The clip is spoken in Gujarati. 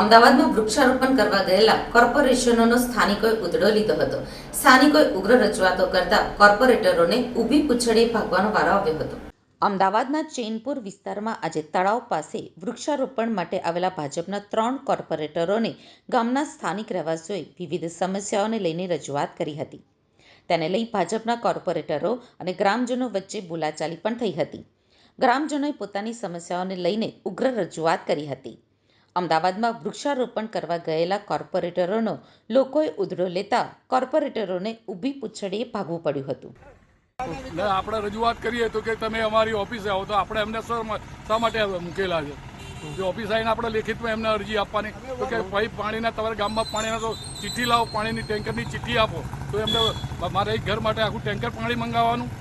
અમદાવાદમાં વૃક્ષારોપણ કરવા ગયેલા કોર્પોરેશનોનો સ્થાનિકોએ ઉધડો લીધો હતો. સ્થાનિકોએ ઉગ્ર રજૂઆતો કરતા કોર્પોરેટરોને ઊભી પૂંછડીએ ભાગવાનો વારો આવ્યો હતો. અમદાવાદના ચેનપુર વિસ્તારમાં આજે તળાવ પાસે વૃક્ષારોપણ માટે આવેલા ભાજપના ત્રણ કોર્પોરેટરોને ગામના સ્થાનિક રહેવાસીઓએ વિવિધ સમસ્યાઓને લઈને રજૂઆત કરી હતી. તેને લઈ ભાજપના કોર્પોરેટરો અને ગ્રામજનો વચ્ચે બોલાચાલી પણ થઈ હતી. ગ્રામજનોએ પોતાની સમસ્યાઓને લઈને ઉગ્ર રજૂઆત કરી હતી. અમદાવાદમાં વૃક્ષારોપણ કરવા ગયેલા કોર્પોરેટરોનો લોકોએ ઉધડો લેતા કોર્પોરેટરોને ઊભી પૂંછડીએ ભાગવું પડ્યું હતું. આપણે રજૂઆત કરીએ તો કે તમે અમારી ઓફિસે આવો તો આપણે એમને શા માટે મૂકેલા છે? જો ઓફિસ આવીને આપણે લેખિતમાં એમને અરજી આપવાની, તો કે ભાઈ પાણીના, તમારા ગામમાં પાણીના તો ચિઠ્ઠી લાવો, પાણીની ટેન્કરની ચિઠ્ઠી આપો, તો એમને મારે એક ઘર માટે આખું ટેન્કર પાણી મંગાવવાનું.